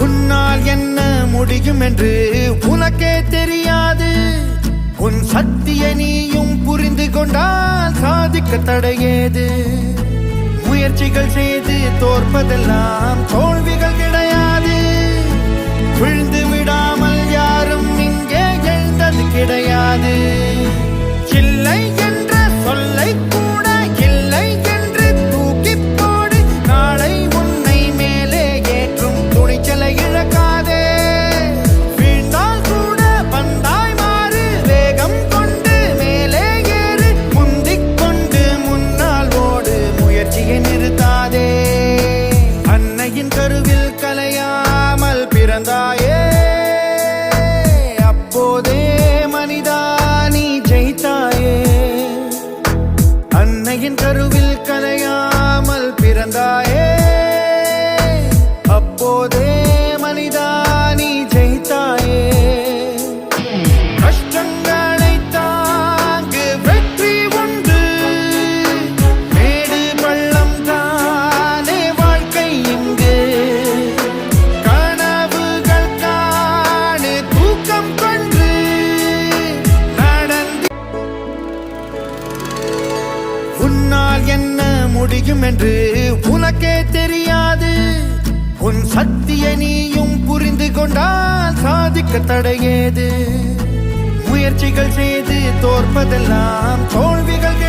உன்னால் என்ன முடியும் என்று உனக்கே தெரியாது. உன் சக்தியை நீயும் புரிந்து கொண்டால் சாதிக்க தடையேது. முயற்சிகள் செய்து தோற்பதெல்லாம் தோல்விகள் அன்னையின் கலையாமல் பிறந்தாயே. அப்போதே மனிதா நீ ஜெயித்தாயே. அன்னையின் கருவில் கலையாமல் பிறந்தாயே. அப்போதே மனிதா உன்னால் என்ன முடியும் என்று உனக்கே தெரியாது. உன் சக்தியை நீயும் புரிந்து கொண்டால் சாதிக்க தடையேது. முயற்சிகள் செய்து தோற்பதெல்லாம் தோல்விகள்